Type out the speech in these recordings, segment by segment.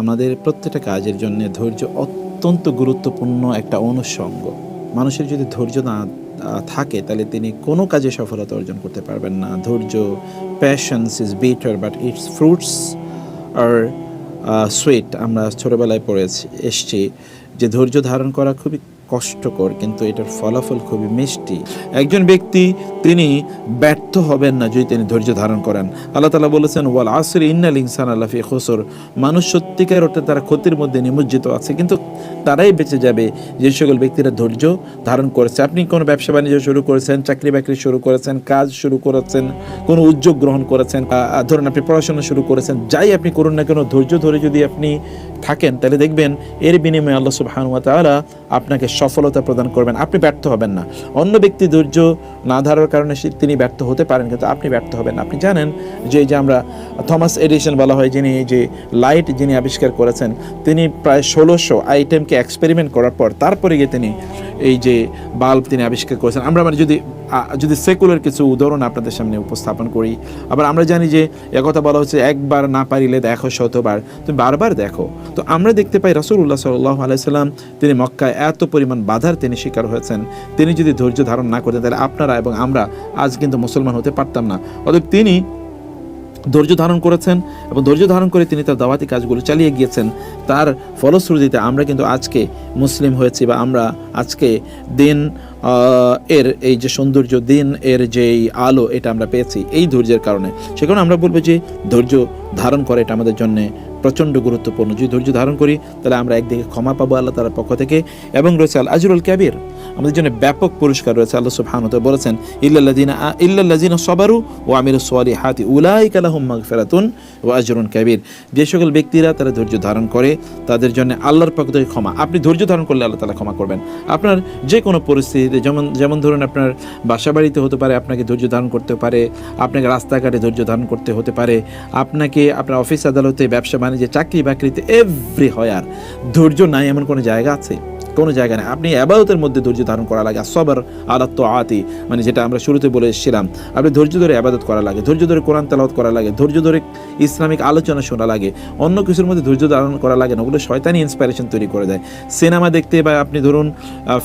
আমাদের প্রত্যেকটা কাজের জন্য ধৈর্য অত্যন্ত গুরুত্বপূর্ণ একটা অনুষঙ্গ। মানুষের যদি ধৈর্য না থাকে, তাহলে তিনি কোনো কাজে সফলতা অর্জন করতে পারবেন না। ধৈর্য patience is better but its fruits are sweet আমরা ছোটোবেলায় পড়েছি, এসছি যে ধৈর্য ধারণ করা খুবই কষ্টকর, কিন্তু এটার ফলাফল খুবই মিষ্টি। একজন ব্যক্তি, তিনি ব্যর্থ হবেন না যদি তিনি ধৈর্য ধারণ করেন। আল্লাহ তালা বলেছেন, ওয়াল আসর ইন্নাল ইনসান আল্লাফি খসর। মানুষ সত্যিকার অর্থে তারা ক্ষতির মধ্যে নিমজ্জিত আছে, কিন্তু তারাই বেঁচে যাবে যে সকল ব্যক্তিরা ধৈর্য ধারণ করেছে। আপনি কোনো ব্যবসা বাণিজ্য শুরু করেছেন, চাকরি বাকরি শুরু করেছেন, কাজ শুরু করেছেন, কোনো উদ্যোগ গ্রহণ করেছেন ধরুন আপনি পড়াশোনা শুরু করেছেন, যাই আপনি করুন না কেন, ধৈর্য ধরে যদি আপনি থাকেন, তাহলে দেখবেন এর বিনিময়ে আল্লাহ সুবহান ওয়া আপনাকে সফলতা প্রদান করবেন। আপনি ব্যর্থ হবেন না। অন্য ব্যক্তি ধৈর্য না ধারার কারণে তিনি ব্যর্থ হতে পারেন, কিন্তু আপনি ব্যর্থ হবেন আপনি জানেন যে যে আমরা থমাস এডিশন বলা হয়, যিনি যে লাইট যিনি আবিষ্কার করেছেন, তিনি প্রায় ষোলোশো আইটেমকে এক্সপেরিমেন্ট করার পর, তারপরে গিয়ে তিনি এই যে বাল্ব তিনি আবিষ্কার করেছেন। আমরা মানে যদি যদি সেকুলার কিছু উদাহরণ আপনাদের সামনে উপস্থাপন করি, আবার আমরা জানি যে একথা বলা হচ্ছে, একবার না পারিলে দেখো শতবার। তুমি বারবার দেখো। তো আমরা দেখতে পাই রাসূলুল্লাহ সাল্লাহ আলাইসাল্লাম তিনি মক্কায় এত পরিমাণ বাধার তিনি শিকার হয়েছেন। তিনি যদি ধৈর্য ধারণ না করতেন, তাহলে আপনারা এবং আমরা আজ কিন্তু মুসলমান হতে পারতাম না। অতএব তিনি ধৈর্য ধারণ করেছেন এবং ধৈর্য ধারণ করে তিনি তার দাওয়াতি কাজগুলো চালিয়ে গিয়েছেন। তার ফলশ্রুতিতে আমরা কিন্তু আজকে মুসলিম হয়েছি বা আমরা আজকে দিন এর এই যে সৌন্দর্য দিন, এর যে আলো, এটা আমরা পেয়েছি এই ধৈর্যের কারণে। সে কারণে আমরা বলব যে ধৈর্য ধারণ করে এটা আমাদের জন্য প্রচণ্ড গুরুত্বপূর্ণ। যদি ধৈর্য ধারণ করি, তাহলে আমরা একদিকে ক্ষমা পাবো আল্লাহ তালার পক্ষ থেকে এবং রয়েছে আল আজরুল ক্যাবির আমাদের জন্য ব্যাপক পুরস্কার রয়েছে, আল্লাহ তাআলা বলেছেন, ইল্লাল্লাযিনা ইল্লাল্লাযিনা সাবারু ওয়া আমিলুস সালিহাতি উলাইকা লাহুম মাগফিরাতুন ওয়া আজরুন কাবীর। যে সকল ব্যক্তিরা তারা ধৈর্য ধারণ করে, তাদের জন্য আল্লাহর পক্ষ থেকে ক্ষমা। আপনি ধৈর্য ধারণ করলে আল্লাহ তাআলা ক্ষমা করবেন। আপনার যে কোনো পরিস্থিতিতে, যেমন যেমন ধরুন আপনার বাসা বাড়িতে হতে পারে, আপনাকে ধৈর্য ধারণ করতে পারে, আপনাকে রাস্তাঘাটে ধৈর্য ধারণ করতে হতে পারে, আপনাকে আপনার অফিস আদালতে ব্যবসা বাণিজ্যে, চাকরি বাকরিতে এভরি হয় আর ধৈর্য নাই এমন কোনো জায়গা আছে? কোনো জায়গা নেই। আপনি আবাদতের মধ্যে ধৈর্য ধারণ করা লাগে সবার আলাত্ত আতি মানে যেটা আমরা শুরুতে বলে এসেছিলাম আপনি ধৈর্য ধরে আবাদত করা লাগে, ধৈর্য ধরে কোরআন তেলাওয়াত করা লাগে, ধৈর্য ধরে ইসলামিক আলোচনা শোনা লাগে, অন্য কিছুর মধ্যে ধৈর্য ধারণ করা লাগে না, ওগুলো শয়তানি ইন্সপিরেশন তৈরি করে দেয়। সিনেমা দেখতে বা আপনি ধরুন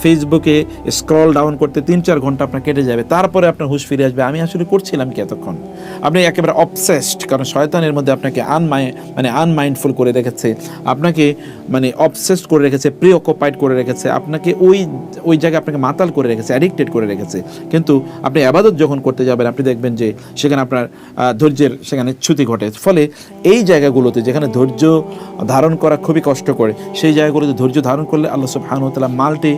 ফেসবুকে স্ক্রল ডাউন করতে তিন চার ঘণ্টা আপনার কেটে যাবে, তারপরে আপনার হুশ ফিরে আসবে, আমি আসলে করছিলাম কি এতক্ষণ? আপনি একেবারে অবসেসড কারণ শয়তানের মধ্যে আপনাকে আনমাই মানে আনমাইন্ডফুল করে রেখেছে, আপনাকে মানে অবসেসড করে রেখেছে প্রি অকুপাইড করে রেখেছে, আপনাকে ওই ওই জায়গায় আপনাকে মাতাল করে রেখেছে অ্যাডিক্টেড করে রেখেছে। কিন্তু আপনি আবাদত যখন করতে যাবেন, আপনি দেখবেন যে সেখানে আপনার ধৈর্যের সেখানে ছুতি ঘটে। ফলে এই জায়গাগুলোতে যেখানে ধৈর্য ধারণ করা খুবই কষ্ট করে সেই জায়গাগুলোতে ধৈর্য ধারণ করলে আল্লাহ তাআলা মাল্টি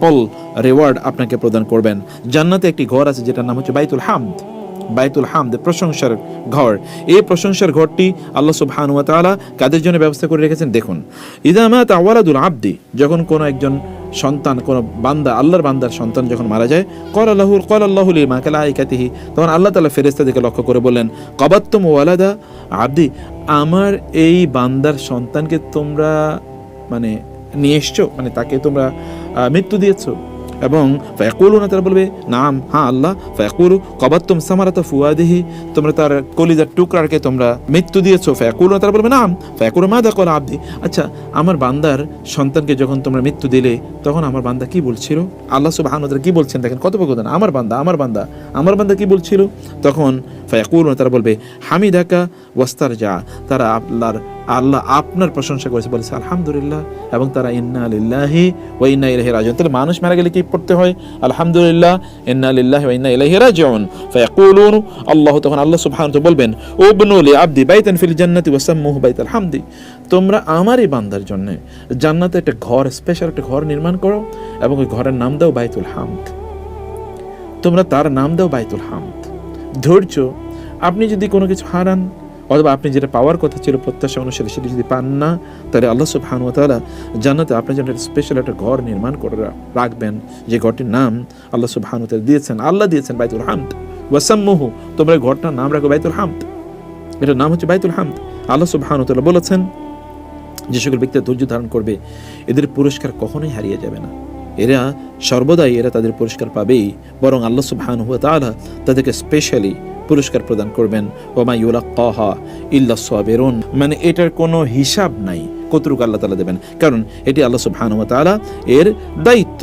পল রেওয়ার্ড আপনাকে প্রদান করবেন। জান্নাতে একটি ঘর আছে যেটার নাম হচ্ছে বাইতুল হামদ। বাইতুল হাম হামদ প্রশংসার ঘর। এই প্রশংসার ঘরটি আল্লাহ সুবহানাহু ওয়া তাআলা কাদের জন্য ব্যবস্থা করে রেখেছেন? দেখুন ইদামাত আওয়ালাদুল আব্দি যখন কোনো একজন সন্তান, কোনো বান্দা, আল্লাহর বান্দার সন্তান যখন মারা যায় কল আল্লাহু কল আল্লাহুল মা কালা আইকাতিহি তখন আল্লাহ তাআলা ফেরেশতাদেরকে লক্ষ্য করে বললেন, কবাত্তম ওয়ালাদা আব্দি, আমার এই বান্দার সন্তানকে তোমরা মানে নিয়ে এসছো? মানে তাকে তোমরা মৃত্যু দিয়েছ? এবং ফায়াকুলু না তারা বলবে, নাম হ্যাঁ আল্লাহ, ফায়াকুলু, কবাত্তুম সামারাতা ফুয়াদিহি, তোমরা তার কলিজার টুকরাকে তোমরা মৃত্যু দিয়েছ ফায়াকুলু না তারা বলবে, নাম, ফায়াকুলু মা দা কলা আব্দি। আচ্ছা আমার বান্দার সন্তানকে যখন তোমরা মৃত্যু দিলে, তখন আমার বান্দা কি বলছিল? আল্লাহ তাআলা কি বলছেন? দেখেন কত বকদান আমার বান্দা আমার বান্দা আমার বান্দা কি বলছিল? তখন ফায়াকুলু না তারা বলবে, হামিদাকা ওয়াস্তার যা তারা আল্লাহর আল্লাহ আপনার প্রশংসা করেছে, বলেছে, আলহামদুলিল্লাহ। এবং তারা, ইন্না লিল্লাহি ওয়া ইন্না ইলাইহি রাজিউন। তাহলে মানুষ মারা গেলে কি পড়তে হয়? আলহামদুলিল্লাহ। ইন্না লিল্লাহি ওয়া ইন্না ইলাইহি রাজিউন। ফায়াকুলুন, আল্লাহ তখন আল্লাহ সুবহানাহু ওয়া বলবেন, উবনু লি আবদি বাইতান ফিল জান্নাতি ওয়া সাম্মুহু বাইতাল হামদি। তোমরা আমারই বান্দার জন্য জান্নাতে একটা ঘর স্পেশাল একটা ঘর নির্মাণ করো এবং ওই ঘরের নাম দাও বাইতুল হামদ। তোমরা তার নাম দাও বাইতুল হামদ। ধৈর্য, আপনি যদি কোনো কিছু হারান অথবা আপনি যেটা পাওয়ার কথা ছিল প্রত্যাশা অনুসারে সেটা যদি পান না, তাহলে আল্লাহ তাআলা জান্নাতে আপনার জন্য একটা স্পেশাল একটা ঘর নির্মাণ করে রাখবেন। যে ঘরটির নাম আল্লাহ তাআলা দিয়েছেন। আল্লাহ দিয়েছেন বাইতুল হামদ। ওয়াসাম্মুহু, তোমরা ঘরটার নাম রাখো বাইতুল হামদ। এটার নাম হচ্ছে বাইতুল হামদ। আল্লাহ তাআলা বলেছেন, যে সকল ব্যক্তি ধৈর্য ধারণ করবে, এদের পুরস্কার কখনোই হারিয়ে যাবে না। এরা সর্বদাই এরা তাদের পুরস্কার পাবেই, বরং আল্লাহ সুবহান হুয়া তালা তাদেরকে স্পেশালি পুরস্কার প্রদান করবেন। ওমা কহা ইল্লা সাবিরুন। মানে এটার কোনো হিসাব নাই, কতটুকু আল্লাহ তালা দেবেন। কারণ এটি আল্লাহ সুবহান হুয়া তালা এর দায়িত্ব।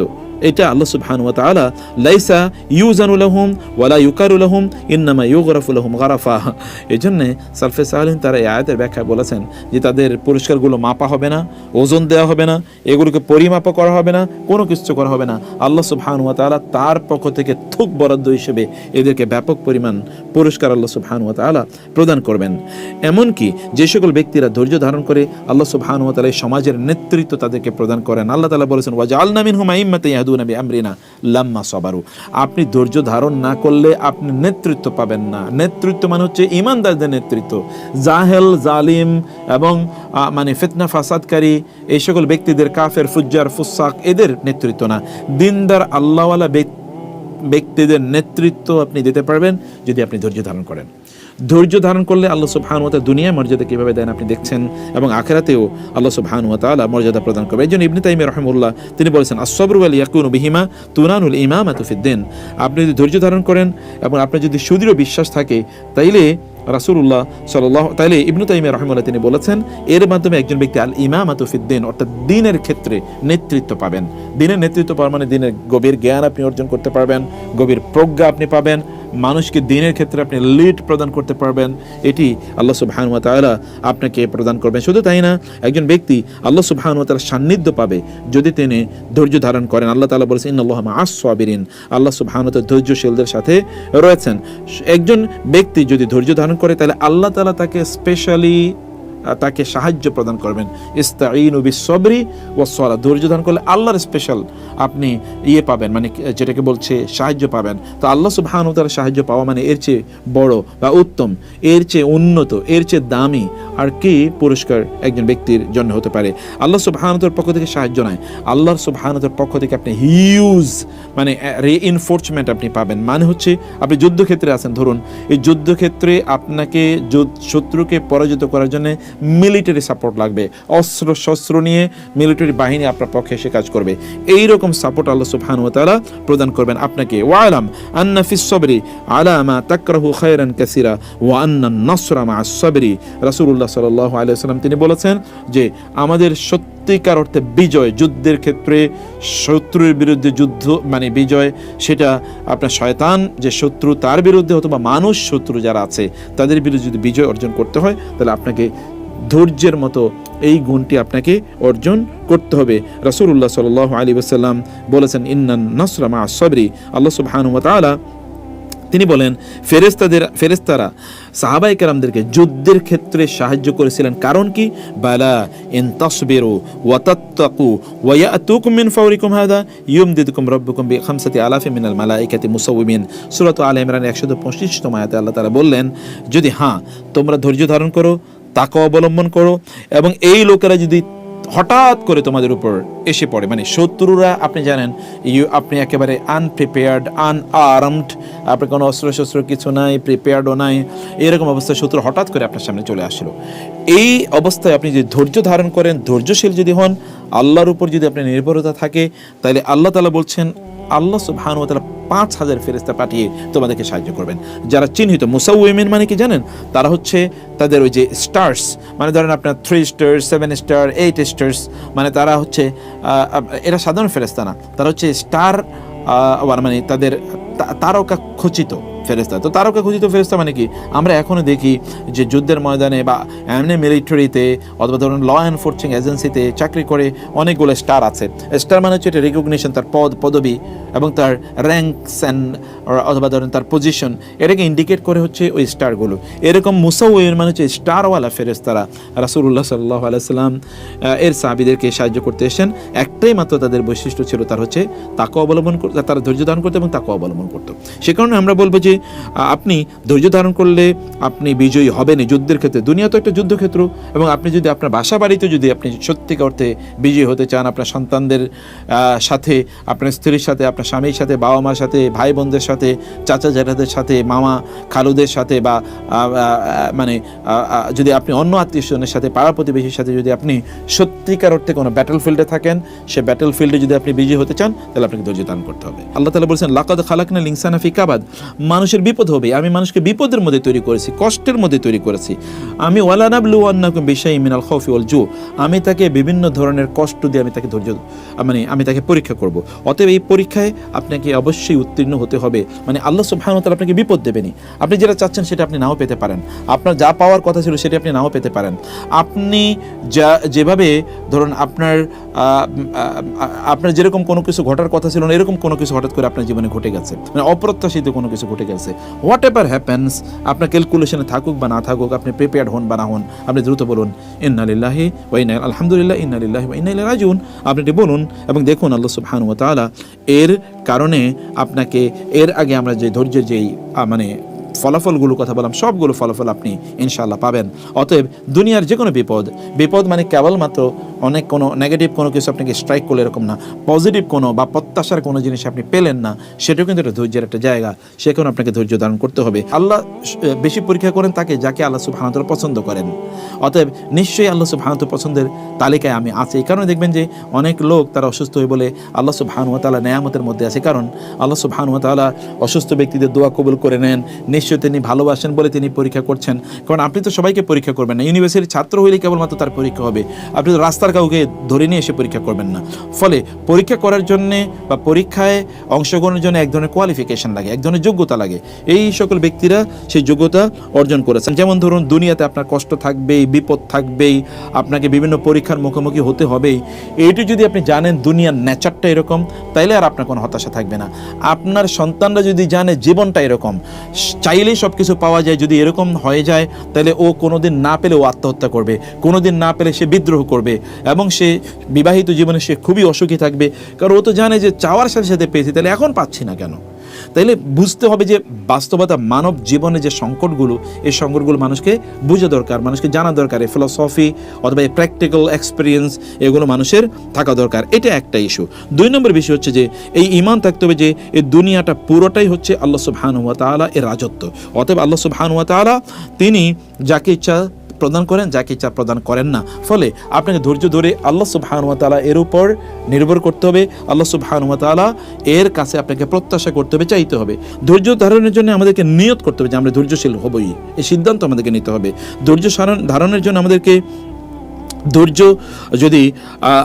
এটা আল্লাহ সুবহানাহু ওয়া তাআলা, লাইসা ইউজানু লাহুম ওয়ালা ইউকারু লাহুম, ইন্নামা ইউগরাফু লাহুম গারাফা। এজন্য সালফে সালিন তারা এই আয়াতের ব্যাখ্যায় বলেছেন যে তাদের পুরস্কারগুলো মাপা হবে না, ওজন দেওয়া হবে না, এগুলোকে পরিমাপা করা হবে না, কোনো কিছু করা হবে না। আল্লাহ সুবহানাহু ওয়া তাআলা তার পক্ষ থেকে থুক বরাদ্দ হিসেবে এদেরকে ব্যাপক পরিমাণ পুরস্কার আল্লাহ সুবহানাহু ওয়া তাআলা প্রদান করবেন। এমনকি যে সকল ব্যক্তিরা ধৈর্য ধারণ করে আল্লাহ সুবহানাহু ওয়া তাআলা সমাজের নেতৃত্ব তাদেরকে প্রদান করেন। আল্লাহ তাআলা বলেছেন ওয়াজআলনা মিনহুম বিআমরিনা লাম্মা সাবারু। আপনি ধৈর্য ধারণ না করলে আপনি নেতৃত্ব পাবেন না। নেতৃত্ব মানে হচ্ছে ইমানদারদের নেতৃত্ব। জাহেল, জালিম এবং মানে ফিতনা ফাসাদকারী এই সকল ব্যক্তিদের কাফের, ফুজ্জার, ফুসাক এদের নেতৃত্ব না। দিনদার আল্লাহওয়ালা ব্যক্তি, ব্যক্তিদের নেতৃত্ব আপনি দিতে পারবেন যদি আপনি ধৈর্য ধারণ করেন। ধৈর্য ধারণ করলে আল্লাহ সব ওয়া তাআলা দুনিয়ায় মর্যাদা কীভাবে দেন আপনি দেখছেন এবং আখেরাতেও আল্লাহ সব ওয়া তাআলা মর্যাদা প্রদান করবে। এই জন্য ইবনে তাইমি রহমুল্লাহ তিনি বলেছেন আসবরু আল ইয়াকুনু বিহিমা তুনানুল ইমাম ফিদ্দিন আপনি যদি ধৈর্য ধারণ করেন এবং আপনার যদি সুদৃঢ় বিশ্বাস থাকে, তাইলে রাসূলুল্লাহ সাল্লাহ তাইলে ইবনু তাইমিয়া রহমুল্লাহ তিনি বলেছেন, এর মাধ্যমে একজন ব্যক্তি আল ইমাম আতুফিদ্দিন অর্থাৎ দিনের ক্ষেত্রে নেতৃত্ব পাবেন। দিনের নেতৃত্ব পাওয়ার মানে দিনের গভীর জ্ঞান আপনি অর্জন করতে পারবেন, গভীর প্রজ্ঞা আপনি পাবেন, মানুষকে দিনের ক্ষেত্রে আপনি লিড প্রদান করতে পারবেন, এটি আল্লাহ সুবহান ওয়া তাআলা আপনাকে প্রদান করবেন। শুধু তাই না, একজন ব্যক্তি আল্লাহ সুবহান ওয়া তাআলার সান্নিধ্য পাবে যদি তিনি ধৈর্য ধারণ করেন। আল্লাহ তাআলা বলেছেন, ইন্নাল্লাহা মা'আস সাবিরিন। আল্লাহ সুবহান ধৈর্যশীলদের সাথে রয়েছেন। একজন ব্যক্তি যদি ধৈর্য ধারণ করে, তাহলে আল্লাহ তালা তাকে স্পেশালি তাকে সাহায্য প্রদান করবেন। ইস্তাইন সবরি ও সলা ধৈর্য ধারণ করলে আল্লাহর স্পেশাল আপনি ইয়ে পাবেন মানে যেটাকে বলছে সাহায্য পাবেন। তো আল্লাহ সুবহানাহু তার সাহায্য পাওয়া মানে এর চেয়ে বড় বা উত্তম, এর চেয়ে উন্নত, এর চেয়ে দামি আর কি পুরস্কার একজন ব্যক্তির জন্য হতে পারে। আল্লাহ সুবহানাহু তাআলার পক্ষ থেকে সাহায্য নয়। আল্লাহর সুবহানাহু তাআলার পক্ষ থেকে আপনি হিউজ মানে রিইনফোর্সমেন্ট আপনি পাবেন। মানে হচ্ছে, আপনি যুদ্ধক্ষেত্রে আছেন। ধরুন, এই যুদ্ধক্ষেত্রে আপনাকে শত্রুকে পরাজিত করার জন্য মিলিটারি সাপোর্ট লাগবে। অস্ত্র, শস্ত্র নিয়ে মিলিটারি বাহিনী আপনার পক্ষে এসে কাজ করবে। এই রকম সাপোর্ট আল্লাহ তাআলা প্রদান করবেন আপনাকে। ওয়ালাম আন্না ফিস সবরি আলা মা তাকরাহু খায়রান কাসীরা ওয়া আন্না নাসরা মা সবরি। রাসূলুল্লাহ সাল্লাল্লাহু আলাইহি ওয়াসাল্লাম, তিনি বলেছেন যে আমাদের সত্যিকার অর্থে বিজয় যুদ্ধের ক্ষেত্রে, শত্রুর বিরুদ্ধে যুদ্ধ মানে বিজয়, সেটা আপনার শয়তান যে শত্রু, তার বিরুদ্ধে অথবা মানুষ শত্রু যারা আছে, তাদের বিরুদ্ধে যদি বিজয় অর্জন করতে হয়, তাহলে আপনাকে ধৈর্যের মতো এই গুণটি আপনাকে অর্জন করতে হবে। রাসূলুল্লাহ সাল্লাল্লাহু আলাইহি ওয়াসাল্লাম বলেছেন ইন্নান নাসরা মা সবরি। আল্লাহ তাআলা, তিনি বলেন ফেরেস্তাদের ফেরেস্তারা সাহাবাই কালামদেরকে যুদ্ধের ক্ষেত্রে সাহায্য করেছিলেন। কারণ কি? বালা ইন তাসবিরু ওয়া তাত্তাকু ওয়া ইয়াতুকুম ফাওরিকুম হাদা ইউমদিদুকুম রাব্বুকুম বি খামসাতি আলাফি মিনাল মালাইকাতি মুসাউমিন সূরা আলে ইমরান 125 তম আয়াতে আল্লাহ তাআলা বললেন, যদি হ্যাঁ তোমরা ধৈর্য ধারণ করো তাকে অবলম্বন করো এবং এই লোকেরা যদি হঠাৎ করে তোমাদের উপর এসে পড়ে। মানে শত্রুরা, আপনি জানেন, ইউ, আপনি একেবারে আনপ্রিপেয়ার্ড আনআর্মড আপনার কোনো অস্ত্র শস্ত্র কিছু নাই প্রিপেয়ার্ডও নাই, এরকম অবস্থায় শত্রু হঠাৎ করে আপনার সামনে চলে আসলো। এই অবস্থায় আপনি যদি ধৈর্য ধারণ করেন, ধৈর্যশীল যদি হন, আল্লাহর উপর যদি আপনি নির্ভরতা থাকে, তাহলে আল্লাহ তালা বলছেন আল্লাহ তাআলা পাঁচ হাজার ফেরেস্তা পাঠিয়ে তোমাদেরকে সাহায্য করবেন। যারা চিহ্নিত মুসাউইমেন মানে কি জানেন? তারা হচ্ছে তাদের ওই যে স্টার্স মানে ধরেন আপনার three star seven star eight stars মানে তারা হচ্ছে এরা সাধারণ ফেরেস্তা না। তারা হচ্ছে স্টার মানে তাদের তারকা খচিত। ফেরেস্তা তো তারকা খচিত ফেরেস্তা মানে কি? আমরা এখনও দেখি যে যুদ্ধের ময়দানে বা এমনি মিলিটারিতে অথবা ধরুন ল এনফোর্সিং এজেন্সিতে চাকরি করে অনেকগুলো স্টার আছে। স্টার মানে হচ্ছে এটা রেকগনিশন তার পদ, পদবি এবং তার র্যাঙ্কস অ্যান্ড অথবা ধরেন তার পজিশন এটাকে ইন্ডিকেট করে হচ্ছে ওই স্টারগুলো এরকম মুসাউয়ের মানে হচ্ছে স্টারওয়ালা ফেরেস্তারা রাসূলুল্লাহ সাল্লাহ আলাইসাল্লাম এর সাহাবিদেরকে সাহায্য করতে এসেন একটাই মাত্র তাদের বৈশিষ্ট্য ছিল তার হচ্ছে তাকে অবলম্বন করতে তারা ধৈর্য ধারণ করতো এবং তাকে অবলম্বন করতো। সে কারণে আমরা বলব যে আপনি ধৈর্য ধারণ করলে আপনি বিজয়ী হবেন যুদ্ধের ক্ষেত্রে। দুনিয়া তো একটা যুদ্ধক্ষেত্র এবং আপনি যদি আপনার বাসা বাড়িতে যদি আপনি সত্যিকার অর্থে বিজয়ী হতে চান, আপনার সন্তানদের সাথে, আপনার স্ত্রীর সাথে, আপনার স্বামীর সাথে বাবা মার সাথে ভাই বোনদের সাথে, চাচা জ্যাঠাদের সাথে, মামা খালুদের সাথে বা মানে যদি আপনি অন্য আত্মীয় স্বজনের সাথে, পাড়া প্রতিবেশীর সাথে যদি আপনি সত্যিকার অর্থে কোনো ব্যাটল ফিল্ডে থাকেন, সে ব্যাটল ফিল্ডে যদি আপনি বিজয়ী হতে চান, তাহলে আপনাকে ধৈর্য দান করতে হবে। আল্লাহ তালা বলছেন, লাকাদ খালাকনা লিংসানা ফি কাবাদ। মানুষের বিপদ হবে, আমি মানুষকে বিপদের মধ্যে তৈরি করেছি, কষ্টের মধ্যে তৈরি করেছি। আমি ওয়ালানাবলু আন্নাকুম বিশাই মিনাল খৌফি ওয়াল জু আমি তাকে বিভিন্ন ধরনের কষ্ট দিয়ে আমি তাকে ধৈর্য মানে আমি তাকে পরীক্ষা করব। অতএব এই পরীক্ষায় আপনাকে অবশ্যই উত্তীর্ণ হতে হবে মানে আল্লাহ সুবহানাহু আপনাকে বিপদ দেবেনি আপনি যেটা চাচ্ছেন সেটা আপনি নাও পেতে পারেন। আপনার যা পাওয়ার কথা ছিল সেটা আপনি নাও পেতে পারেন। আপনি যা, যেভাবে ধরুন আপনার আপনার যেরকম কোনো কিছু ঘটার কথা ছিল না, এরকম কোনো কিছু হঠাৎ করে আপনার জীবনে ঘটে গেছে। মানে অপ্রত্যাশিত কোনো কিছু ঘটে গেছে। হোয়াট এভার হ্যাপেন্স আপনার ক্যালকুলেশনে থাকুক বা না থাকুক, আপনি প্রিপেয়ার্ড হন বা না হন, আপনি দ্রুত বলুন ইন্নালিল্লাহি ওয়াইনা আলহামদুলিল্লাহ ইন্নালিল্লাহি ওয়াইনা রাজিউন। আপনি এটি বলুন এবং দেখুন আল্লাহ সুবহান ওয়া তাআলা এর কারণে আপনাকে, এর আগে আমরা যে ধৈর্যের যেই মানে ফলাফলগুলো কথা বললাম, সবগুলো ফলাফল আপনি ইনশাআল্লাহ পাবেন। অতএব দুনিয়ার যে কোনো বিপদ বিপদ মানে কেবলমাত্র অনেক কোনো নেগেটিভ কোনো কিছু আপনাকে স্ট্রাইক করলে এরকম না পজিটিভ কোনো বা প্রত্যাশার কোনো জিনিস আপনি পেলেন না, সেটাও কিন্তু একটা ধৈর্যের একটা জায়গা সেখানে আপনাকে ধৈর্য ধারণ করতে হবে। আল্লাহ বেশি পরীক্ষা করেন তাকে যাকে আল্লাহ সুবহানাহু পছন্দ করেন। অতএব নিশ্চয়ই আল্লাহ সুবহানাহু পছন্দের তালিকায় আমি আছি, এই কারণে দেখবেন যে অনেক লোক তারা অসুস্থ হয়ে বলে আল্লাহ সুবহানাহু ওয়া তাআলা নেয়ামতের মধ্যে আছে। কারণ আল্লাহ সুবহানাহু ওয়া তাআলা অসুস্থ ব্যক্তিদের দোয়া কবুল করে নেন নিশ্চয়ই তিনি ভালোবাসেন বলে তিনি পরীক্ষা করছেন। কারণ আপনি তো সবাইকে পরীক্ষা করবেন না। ইউনিভার্সিটির ছাত্র হইলে কেবলমাত্র তার পরীক্ষা হবে। আপনি তো রাস্তার কাউকে ধরে নিয়ে এসে পরীক্ষা করবেন না। ফলে পরীক্ষা করার জন্য বা পরীক্ষায় অংশগ্রহণের জন্য এক ধরনের কোয়ালিফিকেশন লাগে, এক ধরনের যোগ্যতা লাগে। এই সকল ব্যক্তিরা সেই যোগ্যতা অর্জন করেছেন। যেমন ধরুন, দুনিয়াতে আপনার কষ্ট থাকবেই, বিপদ থাকবেই, আপনাকে বিভিন্ন পরীক্ষার মুখোমুখি হতে হবেই। এইটি যদি আপনি জানেন, দুনিয়ার নেচারটা এরকম, তাইলে আর আপনার কোনো হতাশা থাকবে না। আপনার সন্তানরা যদি জানে, জীবনটা এরকম চাইলেই সব কিছু পাওয়া যায়, যদি এরকম হয়ে যায়, তাহলে ও কোনোদিন না পেলে ও আত্মহত্যা করবে, কোনোদিন না পেলে সে বিদ্রোহ করবে, এবং সে বিবাহিত জীবনে সে খুবই অসুখী থাকবে। কারণ ও তো জানে যে চাওয়ার সাথে সাথে পেয়েছি, তাহলে এখন পাচ্ছি না কেন? তাইলে বুঝতে হবে যে বাস্তবতা মানব জীবনে যে সংকটগুলো, এই সংকটগুলো মানুষকে বুঝা দরকার, মানুষকে জানা দরকার, এই ফিলসফি অথবা এই প্র্যাকটিক্যাল এক্সপিরিয়েন্স এগুলো মানুষের থাকা দরকার, এটা একটা ইস্যু দুই নম্বর বিষয় হচ্ছে যে, এই ইমান থাকতে হবে যে, এই দুনিয়াটা পুরোটাই হচ্ছে আল্লাহ সুবহান ওয়া তাআলা এর রাজত্ব। অতএব আল্লাহ সুবহান ওয়া তাআলা তিনি যাকে ইচ্ছা প্রদান করেন যাকে ইচ্ছা প্রদান করেন না। ফলে আপনাকে ধৈর্য ধরে আল্লাহ সু তাআলা এর উপর নির্ভর করতে হবে। আল্লাহ সু তাআলা এর কাছে আপনাকে প্রত্যাশা করতে হবে, চাইতে হবে। ধৈর্য ধারণের জন্য আমাদেরকে নিয়ত করতে হবে যে আমরা ধৈর্যশীল হবই। এই সিদ্ধান্ত আমাদেরকে নিতে হবে। ধৈর্য ধারণের জন্য আমাদেরকে ধৈর্য যদি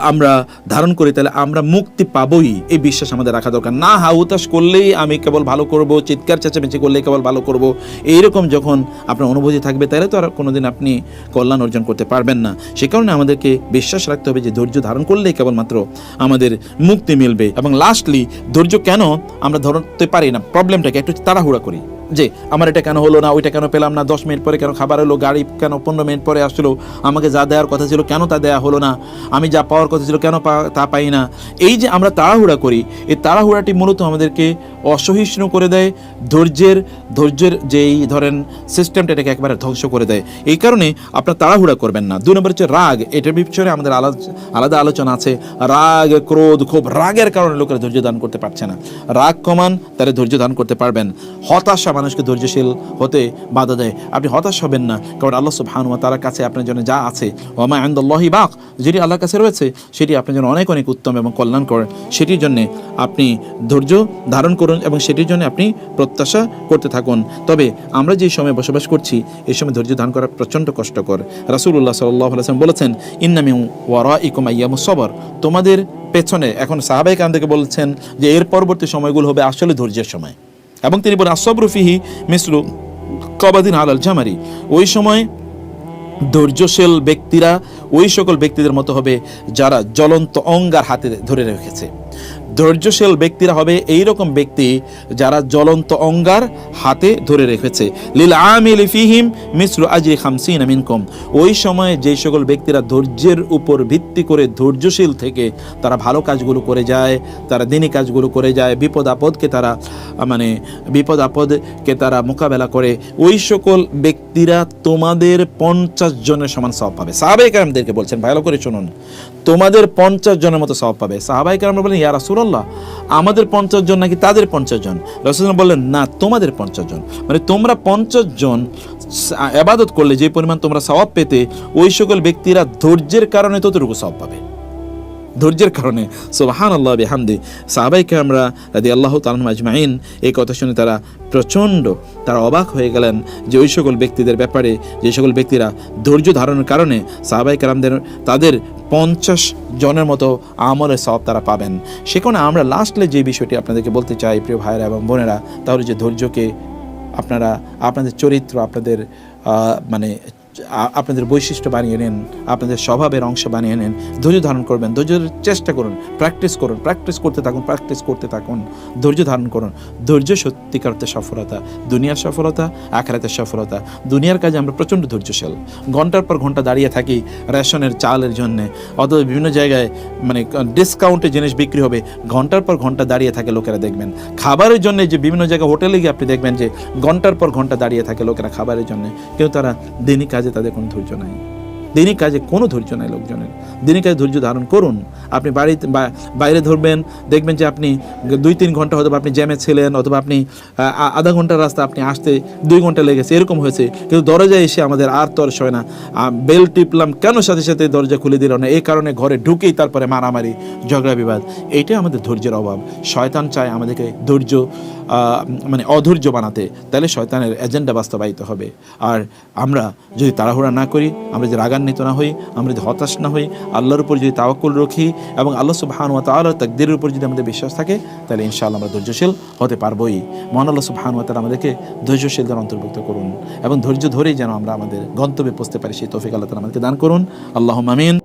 আমরা ধারণ করি, তাহলে আমরা মুক্তি পাবই। এই বিশ্বাস আমাদের রাখা দরকার। না হাউতাস করলেই আমি কেবল ভালো করব, চিৎকার চেঁচামেচি করলেই কেবল ভালো করব, এইরকম যখন আপনার অনুভূতি থাকবে, তাহলে তো আর কোনোদিন আপনি কল্যাণ অর্জন করতে পারবেন না। সে কারণে আমাদেরকে বিশ্বাস রাখতে হবে যে, ধৈর্য ধারণ করলেই কেবলমাত্র আমাদের মুক্তি মিলবে। এবং লাস্টলি ধৈর্য কেন আমরা ধরতে পারি না? প্রবলেমটাকে একটু তাড়াহুড়া করি। যে আমার এটা কেন হলো না, ওইটা কেন পেলাম না, দশ মিনিট পরে কেন খাবার হলো, গাড়ি কেন পনেরো মিনিট পরে আসলো, আমাকে যা দেওয়ার কথা ছিল কেন তা দেওয়া হলো না, আমি যা পাওয়ার কথা ছিল কেন তা পাই না। এই যে আমরা তাড়াহুড়া করি, এই তাড়াহুড়াটি মূলত আমাদেরকে অসহিষ্ণু করে দেয়, ধৈর্যের ধৈর্যের যেই ধরেন সিস্টেমটা এটাকে একবারে ধ্বংস করে দেয়। এই কারণে আপনার তাড়াহুড়া করবেন না। দুই নম্বর হচ্ছে রাগ, এটার পিছনে আমাদের আলাদা আলাদা আলোচনা আছে। রাগ, ক্রোধ খুব রাগের কারণে লোকেরা ধৈর্য দান করতে পারছে না। রাগ কমান তাহলে ধৈর্য দান করতে পারবেন। হতাশা মানুষকে ধৈর্যশীল হতে বাধা দেয়। আপনি হতাশ হবেন না, কারণ আল্লাহ সুবহানুয়া তার কাছে আপনার জন্য যা আছে ওমা আন্দাল্লাহি বাক, যেটি আল্লাহর কাছে রয়েছে, সেটি আপনার জন্য অনেক অনেক উত্তম এবং কল্যাণ কল্যাণকর। সেটির জন্য আপনি ধৈর্য ধারণ করুন এবং সেটির জন্য আপনি প্রত্যাশা করতে থাকুন। তবে আমরা যে সময় বসবাস করছি এই সময় ধৈর্য ধারণ করা প্রচণ্ড কষ্টকর। রাসুল্লাহ সাল্লাহ আলাইসাল্লাম বলেছেন ইন্নামি ওয়ারা ইকুম আইয়ামু সবর। তোমাদের পেছনে, এখন সাহাবাই কান থেকে বলছেন যে, এর পরবর্তী সময়গুলো হবে আসলে ধৈর্যের সময়। এবং তিনি বলেন আসবরুফিহি মিসরু কবাদিন আলাল জামারি। ওই সময় ধৈর্যশীল ব্যক্তিরা ওই সকল ব্যক্তিদের মতো হবে যারা জ্বলন্ত অঙ্গার হাতে ধরে রেখেছে। ধৈর্যশীল ব্যক্তিরা হবে এই রকম ব্যক্তি যারা জ্বলন্ত অঙ্গার হাতে ধরে রেখেছে। লীল আমিল ফিহিম আজি খামসিন মিনকম। ওই সময়ে যেই সকল ব্যক্তিরা ধৈর্যের উপর ভিত্তি করে ধৈর্যশীল থেকে তারা ভালো কাজগুলো করে যায়, তারা দিনী কাজগুলো করে যায়, বিপদ আপদকে তারা মানে বিপদ আপদকে তারা মোকাবেলা করে, ওই সকল ব্যক্তিরা তোমাদের পঞ্চাশ জনের সমান সব পাবে। সাহাবাই কালামদেরকে বলছেন ভালো করে শুনুন। তোমাদের পঞ্চাশ জনের মতো সব পাবে। সাহাবাই আমরা বলেন, ইয়া রাসুল্লাহ আমাদের পঞ্চাশ জন নাকি তাদের পঞ্চাশ জন? রসুল বললেন, না, তোমাদের পঞ্চাশ জন। মানে তোমরা পঞ্চাশ জন আবাদত করলে যে পরিমাণ তোমরা স্বভাব পেতে, ওই সকল ব্যক্তিরা ধৈর্যের কারণে ততটুকু স্বভাব পাবে। ধৈর্যের কারণে। সোবাহান আল্লাহ বেহামদি। সাহাবাইকে আমরা রাদি আল্লাহ তালন আজমাইন এই কথা শুনে তারা প্রচণ্ড, তারা অবাক হয়ে গেলেন যে ওই সকল ব্যক্তিদের ব্যাপারে, যে সকল ব্যক্তিরা ধৈর্য ধারণের কারণে সাহাবাই কালামদের তাদের পঞ্চাশ জনের মতো আমলের সব তারা পাবেন। সেখানে আমরা লাস্টলে যে বিষয়টি আপনাদেরকে বলতে চাই, প্রিয় ভাইয়েরা এবং বোনেরা, তাহলে যে ধৈর্যকে আপনারা, আপনাদের চরিত্র আপনাদের মানে আপনাদের বৈশিষ্ট্য বানিয়ে নেন, আপনাদের স্বভাবের অংশ বানিয়ে নেন। ধৈর্য ধারণ করবেন ধৈর্যের চেষ্টা করুন, প্র্যাকটিস করুন, প্র্যাকটিস করতে থাকুন, প্র্যাকটিস করতে থাকুন। ধৈর্য ধারণ করুন। ধৈর্য সত্যিকার অর্থে সফলতা, দুনিয়ার সফলতা, আখরাতের সফলতা। দুনিয়ার কাজে আমরা প্রচণ্ড ধৈর্যশীল। ঘণ্টার পর ঘণ্টা দাঁড়িয়ে থাকি রেশনের চালের জন্য। অথবা বিভিন্ন জায়গায় মানে ডিসকাউন্টে জিনিস বিক্রি হবে, ঘণ্টার পর ঘণ্টা দাঁড়িয়ে থাকে লোকেরা দেখবেন। খাবারের জন্য যে বিভিন্ন জায়গায় হোটেলে গিয়ে আপনি দেখবেন যে, ঘণ্টার পর ঘণ্টা দাঁড়িয়ে থাকে লোকেরা খাবারের জন্য। কেউ তারা দিনই কাজে তাদের কোনো ধৈর্য নাই। দিনই কাজে কোনো ধৈর্য নাই লোকজনের। দিনই কাজে ধৈর্য ধারণ করুন। আপনি বাড়িতে বাইরে ধরবেন, দেখবেন যে আপনি দুই তিন ঘণ্টা হয়তো আপনি জ্যামে ছিলেন অথবা আপনি আধা ঘণ্টার রাস্তা আপনি আসতে দুই ঘণ্টা লেগেছে, এরকম হয়েছে। কিন্তু দরজায় এসে আমাদের আর তর সয় না। বেল টিপলাম কেন সাথে সাথে দরজা খুলে দিল না? এই কারণে ঘরে ঢুকেই তারপরে মারামারি, ঝগড়া বিবাদ। এইটাই আমাদের ধৈর্যের অভাব। শয়তান চায় আমাদেরকে ধৈর্য মানে অধৈর্য বানাতে, তাহলে শয়তানের এজেন্ডা বাস্তবায়িত হবে। আর আমরা যদি তাড়াহুড়া না করি, আমরা যদি রাগান্বিত না হই, আমরা যদি হতাশ না হই, আল্লাহর উপর যদি তাওয়াক্কুল রাখি এবং আল্লাহ সুবহান ওয়া তাআলার তাকদীরের উপর যদি আমাদের বিশ্বাস থাকে, তাহলে ইনশাআল্লাহ আমরা ধৈর্যশীল হতে পারবোই। মহান আল্লাহ সুবহান ওয়া তাআলা আমাদেরকে ধৈর্যশীলদের অন্তর্ভুক্ত করুন এবং ধৈর্য ধরেই যেন আমরা আমাদের গন্তব্যে পৌঁছতে পারি, সেই তৌফিক আল্লাহ তাআলা আমাদেরকে দান করুন। আল্লাহ আমিন।